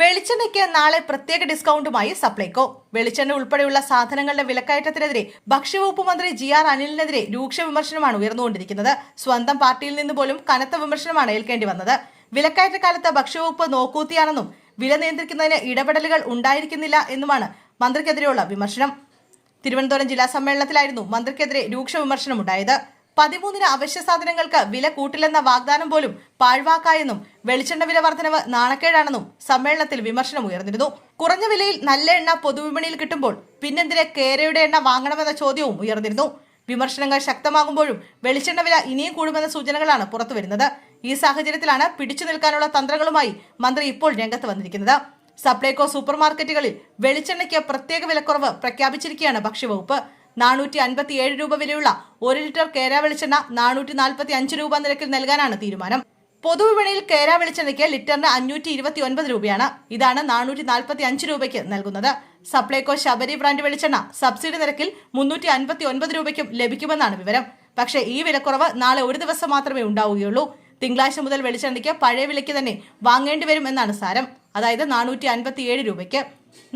വെളിച്ചെണ്ണയ്ക്ക് നാളെ പ്രത്യേക ഡിസ്കൗണ്ടുമായി സപ്ലൈകോ. വെളിച്ചെണ്ണ ഉൾപ്പെടെയുള്ള സാധനങ്ങളുടെ വിലക്കയറ്റത്തിനെതിരെ ഭക്ഷ്യവകുപ്പ് മന്ത്രി ജി ആർ അനിലിനെതിരെ രൂക്ഷ വിമർശനമാണ് ഉയർന്നുകൊണ്ടിരിക്കുന്നത്. സ്വന്തം പാർട്ടിയിൽ നിന്ന് പോലും കനത്ത വിമർശനമാണ് ഏൽക്കേണ്ടി വന്നത്. വിലക്കയറ്റ കാലത്ത് ഭക്ഷ്യവകുപ്പ് നോക്കൂത്തിയാണെന്നും വില നിയന്ത്രിക്കുന്നതിന് ഇടപെടലുകൾ ഉണ്ടായിരിക്കുന്നില്ല എന്നുമാണ് മന്ത്രിക്കെതിരെയുള്ള വിമർശനം. തിരുവനന്തപുരം ജില്ലാ സമ്മേളനത്തിലായിരുന്നു മന്ത്രിക്കെതിരെ രൂക്ഷ വിമർശനമുണ്ടായത്. പതിമൂന്നിന് അവശ്യ സാധനങ്ങൾക്ക് വില കൂട്ടില്ലെന്ന വാഗ്ദാനം പോലും പാഴ്വാക്കായെന്നും വെളിച്ചെണ്ണ വില വർധനവ് നാണക്കേടാണെന്നും സമ്മേളനത്തിൽ വിമർശനം ഉയർന്നിരുന്നു. കുറഞ്ഞ വിലയിൽ നല്ല എണ്ണ പൊതുവിപണിയിൽ കിട്ടുമ്പോൾ പിന്നെന്തിന് കേരയുടെ എണ്ണ വാങ്ങണമെന്ന ചോദ്യവും ഉയർന്നിരുന്നു. വിമർശനങ്ങൾ ശക്തമാകുമ്പോഴും വെളിച്ചെണ്ണ വില ഇനിയും കൂടുമെന്ന സൂചനകളാണ് പുറത്തുവരുന്നത്. ഈ സാഹചര്യത്തിലാണ് പിടിച്ചു നിൽക്കാനുള്ള തന്ത്രങ്ങളുമായി മന്ത്രി ഇപ്പോൾ രംഗത്ത് വന്നിരിക്കുന്നത്. സപ്ലൈകോ സൂപ്പർ മാർക്കറ്റുകളിൽ വെളിച്ചെണ്ണയ്ക്ക് പ്രത്യേക വിലക്കുറവ് പ്രഖ്യാപിച്ചിരിക്കുകയാണ് ഭക്ഷ്യവകുപ്പ്. നാനൂറ്റി അൻപത്തി ഏഴ് രൂപ വിലയുള്ള ഒരു ലിറ്റർ കേര വെളിച്ചെണ്ണ നാനൂറ്റി നാൽപ്പത്തി അഞ്ച് രൂപ നിരക്കിൽ നൽകാനാണ് തീരുമാനം. പൊതുവിപണിയിൽ കേര വെളിച്ചെണ്ണയ്ക്ക് ലിറ്ററിന് അഞ്ഞൂറ്റി ഇരുപത്തി ഒൻപത് രൂപയാണ്. ഇതാണ് നാനൂറ്റി നാൽപ്പത്തി അഞ്ച് രൂപയ്ക്ക് നൽകുന്നത്. സപ്ലൈകോ ശബരി ബ്രാൻഡ് വെളിച്ചെണ്ണ സബ്സിഡി നിരക്കിൽ മുന്നൂറ്റി അൻപത്തി ഒൻപത് രൂപയ്ക്കും ലഭിക്കുമെന്നാണ് വിവരം. പക്ഷേ ഈ വിലക്കുറവ് നാളെ ഒരു ദിവസം മാത്രമേ ഉണ്ടാവുകയുള്ളൂ. തിങ്കളാഴ്ച മുതൽ വെളിച്ചെണ്ണയ്ക്ക് പഴയ വിലയ്ക്ക് തന്നെ വാങ്ങേണ്ടി വരും എന്നാണ് സാരം. അതായത് നാനൂറ്റി അൻപത്തി ഏഴ് രൂപയ്ക്ക്.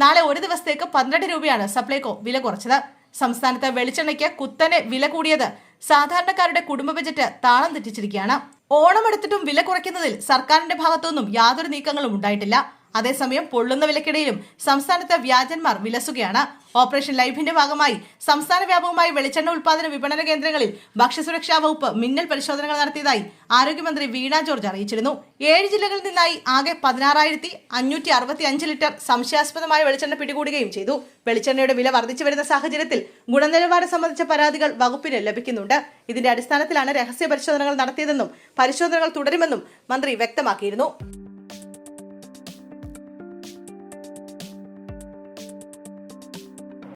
നാളെ ഒരു ദിവസത്തേക്ക് പന്ത്രണ്ട് രൂപയാണ് സപ്ലൈകോ വില കുറച്ചത്. സംസ്ഥാനത്ത് വെളിച്ചെണ്ണയ്ക്ക് കുത്തനെ വില കൂടിയത് സാധാരണക്കാരുടെ കുടുംബ ബജറ്റ് താളം തെറ്റിച്ചിരിക്കുകയാണ്. ഓണം എടുത്തിട്ടും വില കുറയ്ക്കുന്നതിൽ സർക്കാരിന്റെ ഭാഗത്തുനിന്നും യാതൊരു നീക്കങ്ങളും ഉണ്ടായിട്ടില്ല. അതേസമയം പൊള്ളുന്ന വിലക്കിടയിലും സംസ്ഥാനത്തെ വ്യാജന്മാർ വിലസുകയാണ്. ഓപ്പറേഷൻ ലൈഫിന്റെ ഭാഗമായി സംസ്ഥാന വ്യാപകമായി വെളിച്ചെണ്ണ ഉൽപാദന വിപണന കേന്ദ്രങ്ങളിൽ ഭക്ഷ്യസുരക്ഷാ വകുപ്പ് മിന്നൽ പരിശോധനകൾ നടത്തിയതായി ആരോഗ്യമന്ത്രി വീണ ജോർജ് അറിയിച്ചിരുന്നു. ഏഴ് ജില്ലകളിൽ നിന്നായി ആകെ പതിനാറായിരത്തി അഞ്ഞൂറ്റി അറുപത്തി അഞ്ച് ലിറ്റർ സംശയാസ്പദമായ വെളിച്ചെണ്ണ പിടികൂടുകയും ചെയ്തു. വെളിച്ചെണ്ണയുടെ വില വർദ്ധിച്ചു വരുന്ന സാഹചര്യത്തിൽ ഗുണനിലവാരം സംബന്ധിച്ച പരാതികൾ വകുപ്പിന് ലഭിക്കുന്നുണ്ട്. ഇതിന്റെ അടിസ്ഥാനത്തിലാണ് രഹസ്യ പരിശോധനകൾ നടത്തിയതെന്നും പരിശോധനകൾ തുടരുമെന്നും മന്ത്രി വ്യക്തമാക്കിയിരുന്നു.